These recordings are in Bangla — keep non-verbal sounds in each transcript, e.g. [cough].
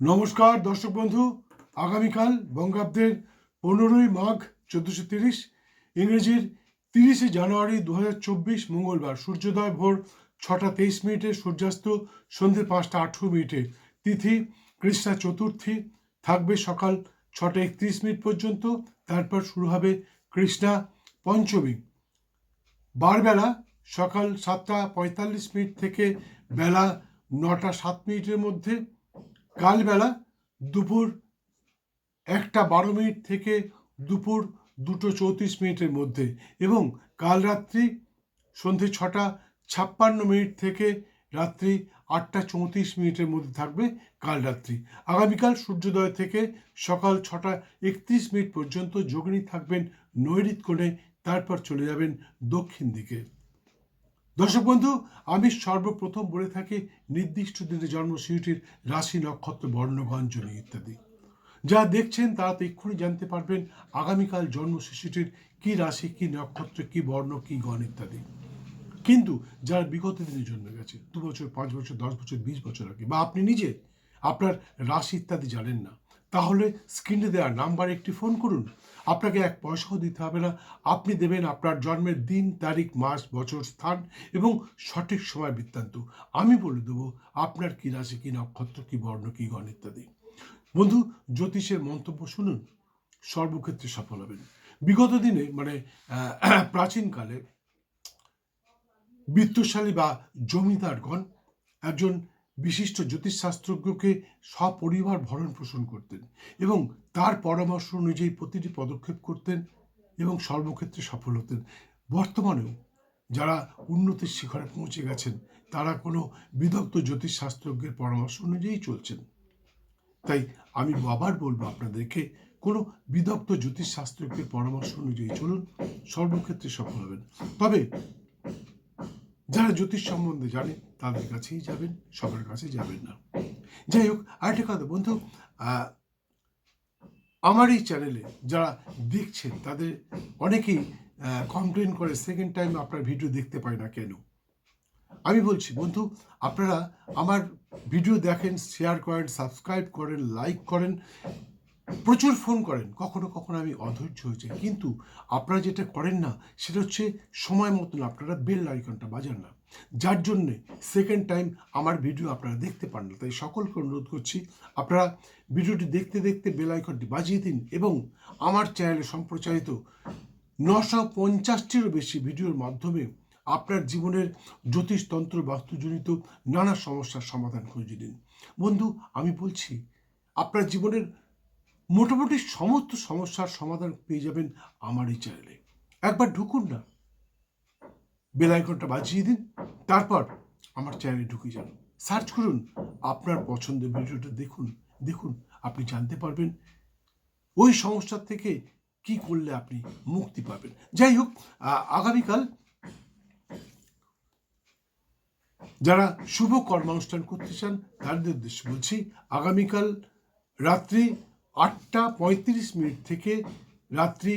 নমস্কার, দর্শক বন্ধু। আগামীকাল বঙ্গাব্দের পনেরোই মাঘ চোদ্দোশো তিরিশ, ইংরেজির তিরিশে জানুয়ারি দু মঙ্গলবার, সূর্যোদয় ভোর ছটা তেইশ মিনিটে, সূর্যাস্ত সন্ধে পাঁচটা আঠেরো মিনিটে। তিথি কৃষ্ণা চতুর্থী, থাকবে সকাল ছটা একত্রিশ মিনিট পর্যন্ত, তারপর শুরু হবে কৃষ্ণা পঞ্চমী। বারবেলা সকাল সাতটা পঁয়তাল্লিশ মিনিট থেকে বেলা নটা সাত মিনিটের মধ্যে কালবেলা দুপুর একটা বারো মিনিট থেকে দুপুর দুটো চৌত্রিশ মিনিটের মধ্যে এবং কাল রাত্রি সন্ধে ছটা ছাপ্পান্ন মিনিট থেকে রাত্রি আটটা চৌত্রিশ মিনিটের মধ্যে থাকবে কাল রাত্রি। আগামীকাল সূর্যোদয় থেকে সকাল ছটা একত্রিশ মিনিট পর্যন্ত যোগিনী থাকবেন নৈরিত কোণে, তারপর চলে যাবেন দক্ষিণ দিকে। দর্শক বন্ধু, আমি সর্বপ্রথম বলে থাকি নির্দিষ্ট দিনে জন্ম শিশুটির রাশি, নক্ষত্র বর্ণগঞ্জনী ইত্যাদি। যা দেখছেন তারা তো এক্ষুনি জানতে পারবেন আগামীকাল জন্ম শিশুটির কি রাশি, কি নক্ষত্র, কি বর্ণ, কি গণ ইত্যাদি। কিন্তু যারা বিগত দিনে জন্মে গেছে, দু বছর, পাঁচ বছর, দশ বছর, বিশ বছর আগে, বা আপনি নিজে আপনার রাশি ইত্যাদি জানেন না তাহলে স্ক্রিনে দেওয়া নাম্বারে একটি ফোন করুন। আপনাকে এক পয়সাও দিতে হবে না। আপনি দেবেন আপনার জন্মের দিন, তারিখ, মাস, বছর, স্থান এবং সঠিক সময় বৃত্তান্ত। আমি বলে দেবো, আপনার কি রাশি, কী নক্ষত্র, কী বর্ণ, কী গণ ইত্যাদি। বন্ধু, জ্যোতিষের মন্তব্য শুনুন। সর্বক্ষেত্রে সফল হবেন। বিগত দিনে মানে [clears throat] প্রাচীনকালে বিত্তশালী বা জমিদারগণ একজন বিশিষ্ট জ্যোতিষশাস্ত্রজ্ঞকে সপরিবার ভরণ পোষণ করতেন এবং তার পরামর্শ অনুযায়ী প্রতিটি পদক্ষেপ করতেন এবং সর্বক্ষেত্রে সফল হতেন। বর্তমানেও যারা উন্নতির শিখরে পৌঁছে গেছেন, তারা কোনো বিদগ্ধ জ্যোতিষশাস্ত্রজ্ঞের পরামর্শ অনুযায়ী চলছেন। তাই আমি আবার বলব আপনাদেরকে, কোনো বিদগ্ধ জ্যোতিষশাস্ত্রজ্ঞের পরামর্শ অনুযায়ী চলুন, সর্বক্ষেত্রে সফল হবেন। তবে যারা জ্যোতিষ সম্বন্ধে জানে, তাদের কাছেই যাবেন, সবার কাছে যাবেন না। যাই হোক, আরেকটা কথা বন্ধু আমার এই চ্যানেলে যারা দেখছেন, তাদের অনেকেই কমপ্লেন করে সেকেন্ড টাইম আপনার ভিডিও দেখতে পায় না কেন? আমি বলছি, বন্ধু, আপনারা আমার ভিডিও দেখেন শেয়ার করেন সাবস্ক্রাইব করেন লাইক করেন প্রচুর ফোন করেন। কখনো কখনো আমি অধৈর্য হয়েছে কিন্তু আপনারা যেটা করেন না, সেটা হচ্ছে সময় মতন আপনারা বেল আইকনটা বাজান না। যার জন্যে সেকেন্ড টাইম আমার ভিডিও আপনারা দেখতে পান না। তাই সকলকে অনুরোধ করছি, আপনারা ভিডিওটি দেখতে দেখতে বেল আইকনটি বাজিয়ে দিন এবং আমার চ্যানেলে সম্প্রচারিত নশো পঞ্চাশটিরও বেশি ভিডিওর মাধ্যমে আপনার জীবনের জ্যোতিষতন্ত্র বাস্তুজনিত নানা সমস্যার সমাধান খুঁজে দিন বন্ধু, আমি বলছি, আপনার জীবনের মোটামুটি সমস্ত সমস্যার সমাধান পেয়ে যাবেন আমার এই চ্যানেলে একবার ঢুকুন না। বেল আইকনটা বাজিয়ে দিন, তারপর আমার চ্যানেলে ঢুকে যান। সার্চ করুন, আপনার পছন্দের ভিডিওটা দেখুন। দেখুন, আপনি জানতে পারবেন ওই সমস্যার থেকে কি করলে আপনি মুক্তি পাবেন। যাই হোক আগামীকাল যারা শুভ কর্মানুষ্ঠান করতে চান, তাদের উদ্দেশ্যে বলছি, আগামীকাল রাত্রি আটটা পঁয়ত্রিশ মিনিট থেকে রাত্রি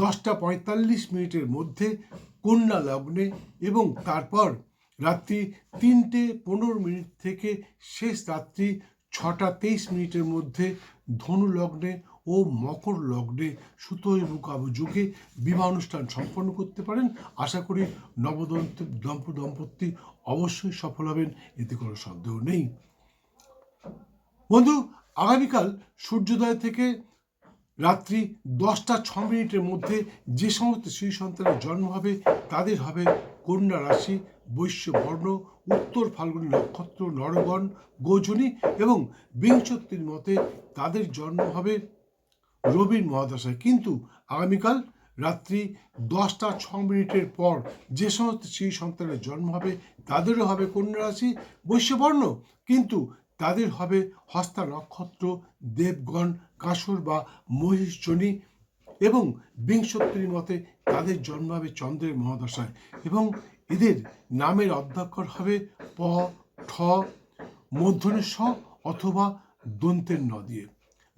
দশটা পঁয়তাল্লিশ মিনিটের মধ্যে কন্যা লগ্নে এবং তারপর রাত্রি তিনটে পনেরো মিনিট থেকে শেষ রাত্রি ছটা তেইশ মিনিটের মধ্যে ধনু লগ্নে ও মকর লগ্নে সুতো এবং কাবু যুগে বিবাহ অনুষ্ঠান সম্পন্ন করতে পারেন। আশা করি নবদন্ত দম্প দম্পতি অবশ্যই সফল হবেন, এতে কোনো সন্দেহ নেই। বন্ধু আগামীকাল সূর্যোদয় থেকে রাত্রি দশটা ছ মিনিটের মধ্যে যে সমস্ত শিশু সন্তানের জন্ম হবে, তাদের হবে কন্যা রাশি, বৈশ্য বর্ণ, উত্তর ফাল্গুনী নক্ষত্র, নরগণ গোজনী এবং বিংশতির মতে তাদের জন্ম হবে রবির মহাদশায়। কিন্তু আগামীকাল রাত্রি দশটা ছ মিনিটের পর যে সমস্ত শিশু সন্তানের জন্ম হবে, তাদেরও হবে কন্যা রাশি বৈশ্যবর্ণ কিন্তু তাদের হবে হস্তা নক্ষত্র, দেবগণ, কাসুর বা মহিষজনী এবং বিংশত্তরী মতে তাদের জন্ম হবে চন্দ্রের মহাদশায় এবং এদের নামের অধ্যক্ষর হবে প, ঠ মধ্যনের অথবা দন্তের ন দিয়ে।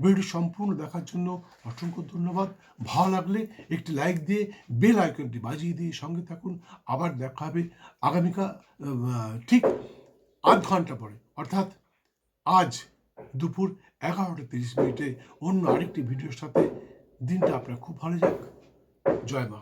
ভিডিওটি সম্পূর্ণ দেখার জন্য অসংখ্য ধন্যবাদ। ভালো লাগলে একটি লাইক দিয়ে বেল আইকনটি বাজিয়ে দিয়ে সঙ্গে থাকুন। আবার দেখা হবে আগামীকাল ঠিক আধ ঘণ্টা পরে। অর্থাৎ আজ দুপুর এগারোটা তিরিশ মিনিটে অন্য আরেকটি ভিডিওর সাথে দিনটা আপনার খুব ভালো যাক। জয় মা।